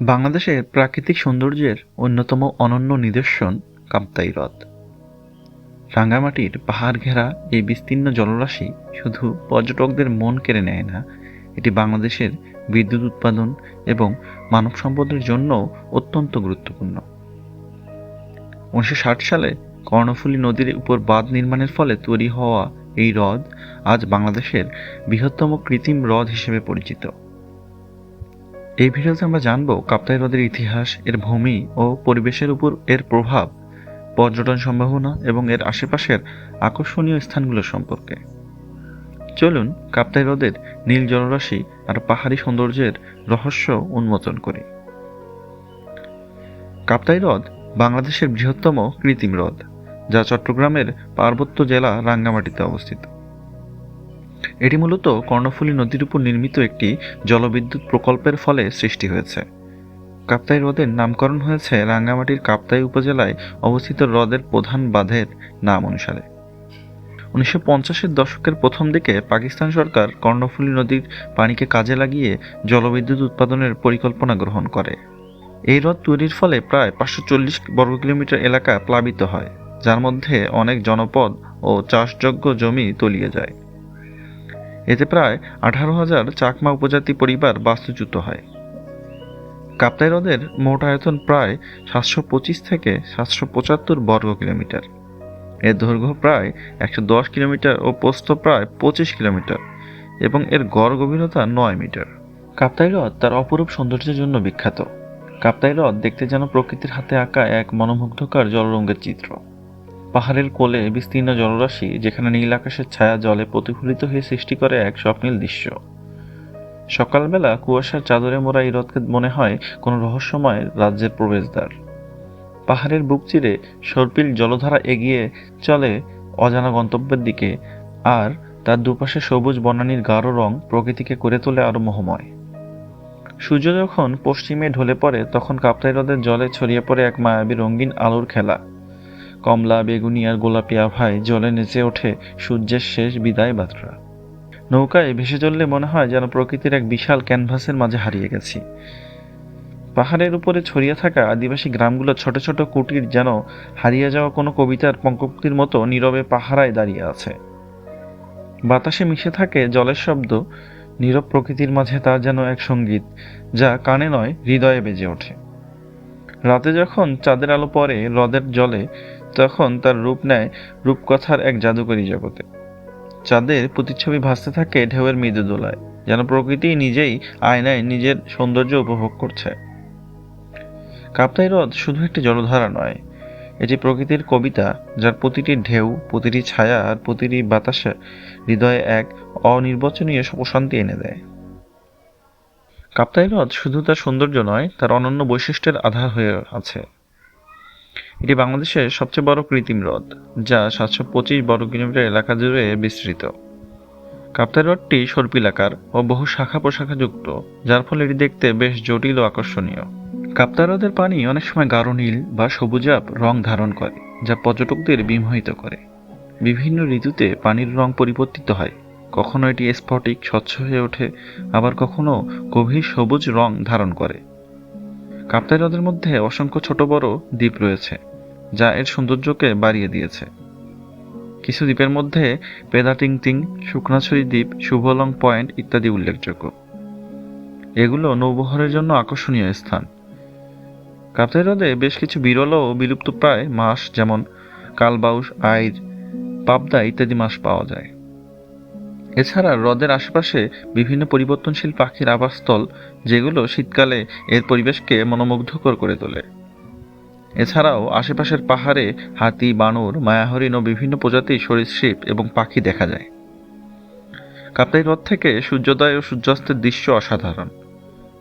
বাংলাদেশের প্রাকৃতিক সৌন্দর্যের অন্যতম অনন্য নিদর্শন কাপ্তাই হ্রদ। রাঙ্গামাটির পাহাড় ঘেরা এই বিস্তীর্ণ জলরাশি শুধু পর্যটকদের মন কেড়ে নেয় না, এটি বাংলাদেশের বিদ্যুৎ উৎপাদন এবং মানব সম্পদের জন্যও অত্যন্ত গুরুত্বপূর্ণ। উনিশশো ষাট সালে কর্ণফুলী নদীর উপর বাঁধ নির্মাণের ফলে তৈরি হওয়া এই হ্রদ আজ বাংলাদেশের বৃহত্তম কৃত্রিম হ্রদ হিসেবে পরিচিত। এই ভিডিওতে আমরা জানব কাপ্তাই হ্রদের ইতিহাস, এর ভূমি ও পরিবেশের উপর এর প্রভাব, পর্যটন সম্ভাবনা এবং এর আশেপাশের আকর্ষণীয় স্থানগুলো সম্পর্কে। চলুন কাপ্তাই হ্রদের নীল জলরাশি আর পাহাড়ি সৌন্দর্যের রহস্য উন্মোচন করি। কাপ্তাই হ্রদ বাংলাদেশের বৃহত্তম কৃত্রিম হ্রদ, যা চট্টগ্রামের পার্বত্য জেলা রাঙ্গামাটিতে অবস্থিত। এটি মূলত কর্ণফুলী নদীর উপর নির্মিত একটি জলবিদ্যুৎ প্রকল্পের ফলে সৃষ্টি হয়েছে। কাপ্তাই হ্রদের নামকরণ হয়েছে রাঙ্গামাটির কাপ্তাই উপজেলায় অবস্থিত হ্রদের প্রধান বাঁধের নাম অনুসারে। উনিশশো পঞ্চাশের দশকের প্রথম দিকে পাকিস্তান সরকার কর্ণফুলী নদীর পানিকে কাজে লাগিয়ে জলবিদ্যুৎ উৎপাদনের পরিকল্পনা গ্রহণ করে। এই হ্রদ তৈরির ফলে প্রায় পাঁচশো চল্লিশ বর্গ কিলোমিটার এলাকা প্লাবিত হয়, যার মধ্যে অনেক জনপদ ও চাষযোগ্য জমি তলিয়ে যায়। এতে প্রায় আঠারো হাজার চাকমা উপজাতি পরিবার বাস্তুচ্যুত হয়। কাপ্তাই হ্রদের মোট আয়তন প্রায় সাতশো পঁচিশ থেকে সাতশো পঁচাত্তর বর্গ কিলোমিটার। এর দৈর্ঘ্য প্রায় একশো দশ কিলোমিটার ও প্রস্থ প্রায় পঁচিশ কিলোমিটার এবং এর গড় গভীরতা নয় মিটার। কাপ্তাই হ্রদ তার অপরূপ সৌন্দর্যের জন্য বিখ্যাত। কাপ্তাই হ্রদ দেখতে যেন প্রকৃতির হাতে আঁকা এক মনোমুগ্ধকর জলরঙ্গের চিত্র। পাহাড়ের কোলে বিস্তীর্ণ জলরাশি, যেখানে নীল আকাশের ছায়া জলে প্রতিফলিত হয়ে সৃষ্টি করে এক স্বপ্নীল দৃশ্য। সকালবেলা কুয়াশার চাদরে মোড়া এই মনে হয় কোনো রহস্যময় রাজ্যের প্রবেশদ্বার। পাহাড়ের বুক চিরে সর্পিল জলধারা এগিয়ে চলে অজানা গন্তব্যের দিকে, আর তার দুপাশে সবুজ বনানীর গাঢ় রং প্রকৃতিকে করে তোলে আরও মোহময়। সূর্য যখন পশ্চিমে ঢলে পড়ে, তখন কাপ্তাই হ্রদের জলে ছড়িয়ে পড়ে এক মায়াবী রঙিন আলোর খেলা। কমলা, বেগুনি আর গোলাপি আভায় জলে নেচে ওঠে সূর্যের শেষ বিদায় বার্তা। নৌকায় ভেসে চললে মনে হয় যেন প্রকৃতির এক বিশাল ক্যানভাসের মাঝে হারিয়ে গেছি। পাহাড়ের উপরে ছড়িয়ে থাকা আদিবাসী গ্রামগুলো ছোট ছোট কুটির যেন হারিয়ে যাওয়া কোনো কবিতার পঙ্কক্তির মতো নীরবে পাহারায় দাঁড়িয়ে আছে। বাতাসে মিশে থাকে জলের শব্দ, নীরব প্রকৃতির মাঝে তার যেন এক সংগীত, যা কানে নয়, হৃদয়ে বেজে ওঠে। রাতে যখন চাঁদের আলো পরে হ্রদের জলে তখন তার রূপ নেয় রূপকথার এক জাদুকরী জগতে। চাঁদের প্রতিচ্ছবি ভাসতে থাকে ঢেউয়ের মৃদু দোলায় যেন প্রকৃতি নিজেই আয়নায় নিজের সৌন্দর্য উপভোগ করছে। কাপ্তাই হ্রদ শুধু একটি জলধারা নয়, এটি প্রকৃতির কবিতা, যার প্রতিটি ঢেউ, প্রতিটি ছায়া আর প্রতিটি বাতাসে হৃদয়ে এক অনির্বচনীয় প্রশান্তি এনে দেয়। কাপ্তাই হ্রদ শুধু তার সৌন্দর্য নয়, তার অনন্য বৈশিষ্ট্যের আধার হয়ে আছে। এটি বাংলাদেশের সবচেয়ে বড় কৃত্রিম হ্রদ, যা সাতশো পঁচিশ বর্গ কিলোমিটার এলাকা জুড়ে বিস্তৃত। কাপ্তাই হ্রদটি সর্পিলাকার ও বহু শাখা প্রশাখা যুক্ত যার ফলে এটি দেখতে বেশ জটিল ও আকর্ষণীয়। কাপ্তাই হ্রদের পানি অনেক সময় গাঢ় নীল বা সবুজাব রং ধারণ করে, যা পর্যটকদের বিমোহিত করে। বিভিন্ন ঋতুতে পানির রং পরিবর্তিত হয়। কখনো এটি স্ফটিক, স্বচ্ছ হয়ে ওঠে, আবার কখনো গভীর সবুজ রং ধারণ করে। কাপ্তাই হ্রদের মধ্যে অসংখ্য ছোট বড় দ্বীপ রয়েছে। যা এর সৌন্দর্যকে বাড়িয়ে দিয়েছে। কিছু দ্বীপের মধ্যে পেদাটিংটিং, শুকনাছড়ি দ্বীপ, শুভলং পয়েন্ট ইত্যাদি উল্লেখযোগ্য। এগুলো নৌবহরের জন্য আকর্ষণীয় স্থান। কাপ্তাই হ্রদে বেশ কিছু বিরল ও বিলুপ্তপ্রায় মাছ যেমন কালবাউস আইর পাবদা ইত্যাদি মাছ পাওয়া যায়। এছাড়া হ্রদের আশেপাশে বিভিন্ন পরিবর্তনশীল পাখির আবাসস্থল, যেগুলো শীতকালে এর পরিবেশকে মনোমুগ্ধকর করে তোলে। এছাড়াও আশেপাশের পাহাড়ে হাতি, বানর, মায়াহরিণ ও বিভিন্ন প্রজাতির সরীসৃপ এবং পাখি দেখা যায়। কাপ্তাই হ্রদ থেকে সূর্যোদয় ও সূর্যাস্তের দৃশ্য অসাধারণ।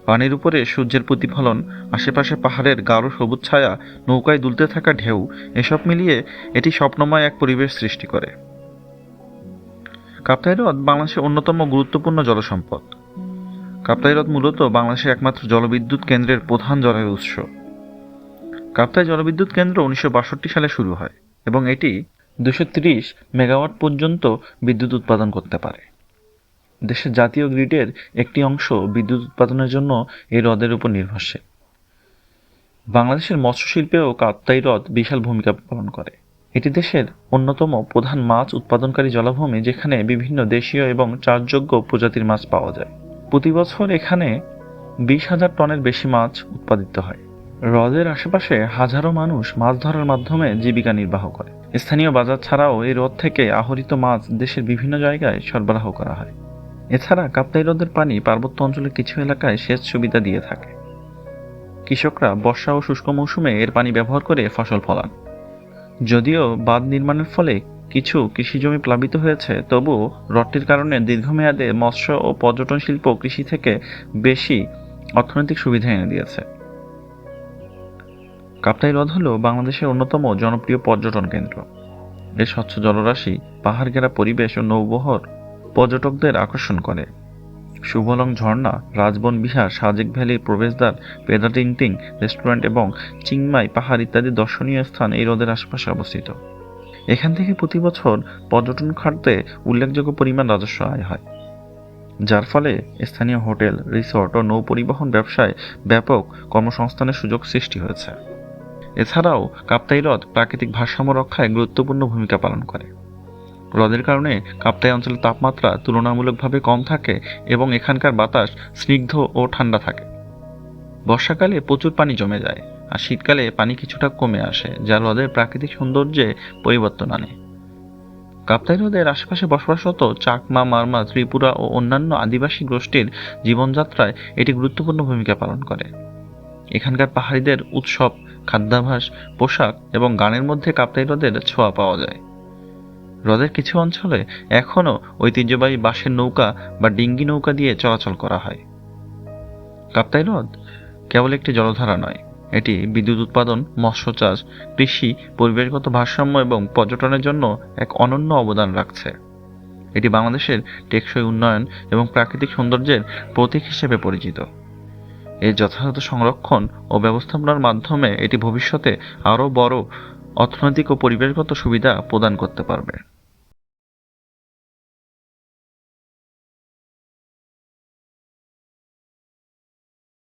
পানির উপরে সূর্যের প্রতিফলন আশেপাশে পাহাড়ের গাঢ় সবুজ ছায়া, নৌকায় দুলতে থাকা ঢেউ, এসব মিলিয়ে এটি স্বপ্নময় এক পরিবেশ সৃষ্টি করে। কাপ্তাই হ্রদ বাংলাদেশের অন্যতম গুরুত্বপূর্ণ জলসম্পদ। কাপ্তাই হ্রদ মূলত বাংলাদেশের একমাত্র জলবিদ্যুৎ কেন্দ্রের প্রধান জলের উৎস। কাপ্তাই জলবিদ্যুৎ কেন্দ্র উনিশশো বাষট্টি সালে শুরু হয় এবং এটি দুশো মেগাওয়াট পর্যন্ত বিদ্যুৎ উৎপাদন করতে পারে। দেশের জাতীয় গ্রিডের একটি অংশ বিদ্যুৎ উৎপাদনের জন্য এই হ্রদের উপর নির্ভরশীল। বাংলাদেশের মৎস্য শিল্পেও কাপ্তাই হ্রদ বিশাল ভূমিকা পালন করে। এটি দেশের অন্যতম প্রধান মাছ উৎপাদনকারী জলাভূমি যেখানে বিভিন্ন দেশীয় এবং চাষযোগ্য প্রজাতির মাছ পাওয়া যায়। প্রতি বছর এখানে বিশ হাজার টনের বেশি মাছ উৎপাদিত হয়। হ্রদের আশেপাশে হাজারো মানুষ মাছ ধরার মাধ্যমে জীবিকা নির্বাহ করে। স্থানীয় বাজার ছাড়াও এই হ্রদ থেকে আহরিত মাছ দেশের বিভিন্ন জায়গায় সরবরাহ করা হয়। এছাড়া কাপ্তাই হ্রদের পানি পার্বত্য অঞ্চলের কিছু এলাকায় সেচ সুবিধা দিয়ে থাকে। কৃষকরা বর্ষা ও শুষ্ক মৌসুমে এর পানি ব্যবহার করে ফসল ফলান। যদিও বাঁধ নির্মাণের ফলে কিছু কৃষিজমি প্লাবিত হয়েছে তবুও হ্রদটির কারণে দীর্ঘমেয়াদে মৎস্য ও পর্যটন শিল্প কৃষি থেকে বেশি অর্থনৈতিক সুবিধা এনে দিয়েছে। কাপ্তাই হ্রদ হল বাংলাদেশের অন্যতম জনপ্রিয় পর্যটন কেন্দ্র। এর স্বচ্ছ জলরাশি পাহাড় ঘেরা পরিবেশ ও নৌবহর পর্যটকদের আকর্ষণ করে। শুভলং ঝর্ণা, রাজবন বিহার, সাজেক ভ্যালির প্রবেশদ্বার, পেদা টিং রেস্টুরেন্ট এবং চিংমাই পাহাড় ইত্যাদি দর্শনীয় স্থান এই হ্রদের আশেপাশে অবস্থিত। এখান থেকে প্রতি বছর পর্যটন খাতে উল্লেখযোগ্য পরিমাণ রাজস্ব আয় হয়। যার ফলে স্থানীয় হোটেল, রিসোর্ট ও নৌ পরিবহন ব্যবসায় ব্যাপক কর্মসংস্থানের সুযোগ সৃষ্টি হয়েছে। এছাড়াও কাপ্তাই হ্রদ প্রাকৃতিক ভারসাম্য রক্ষায় গুরুত্বপূর্ণ ভূমিকা পালন করে। হ্রদের কারণে কাপ্তাই অঞ্চলের তাপমাত্রা তুলনামূলকভাবে কম থাকে এবং এখানকার বাতাস স্নিগ্ধ ও ঠান্ডা থাকে। বর্ষাকালে প্রচুর পানি জমে যায় আর শীতকালে পানি কিছুটা কমে আসে, যা হ্রদের প্রাকৃতিক সৌন্দর্যে পরিবর্তন আনে। কাপ্তাই হ্রদের আশেপাশে বসবাসরত চাকমা, মারমা, ত্রিপুরা ও অন্যান্য আদিবাসী গোষ্ঠীর জীবনযাত্রায় এটি গুরুত্বপূর্ণ ভূমিকা পালন করে। এখানকার পাহাড়িদের উৎসব খাদ্যাভাস, পোশাক এবং গানের মধ্যে কাপ্তাই হ্রদের ছোঁয়া পাওয়া যায়। হ্রদের কিছু অঞ্চলে এখনও ঐতিহ্যবাহী বাঁশের নৌকা বা ডিঙ্গি নৌকা দিয়ে চলাচল করা হয়। কাপ্তাই হ্রদ কেবল একটি জলধারা নয়, এটি বিদ্যুৎ উৎপাদন, মৎস্য চাষ, কৃষি, পরিবেশগত ভারসাম্য এবং পর্যটনের জন্য এক অনন্য অবদান রাখছে। এটি বাংলাদেশের টেকসই উন্নয়ন এবং প্রাকৃতিক সৌন্দর্যের প্রতীক হিসেবে পরিচিত। এর যথাযথ সংরক্ষণ ও ব্যবস্থাপনার মাধ্যমে এটি ভবিষ্যতে আরও বড় অর্থনৈতিক ও পরিবেশগত সুবিধা প্রদান করতে পারবে।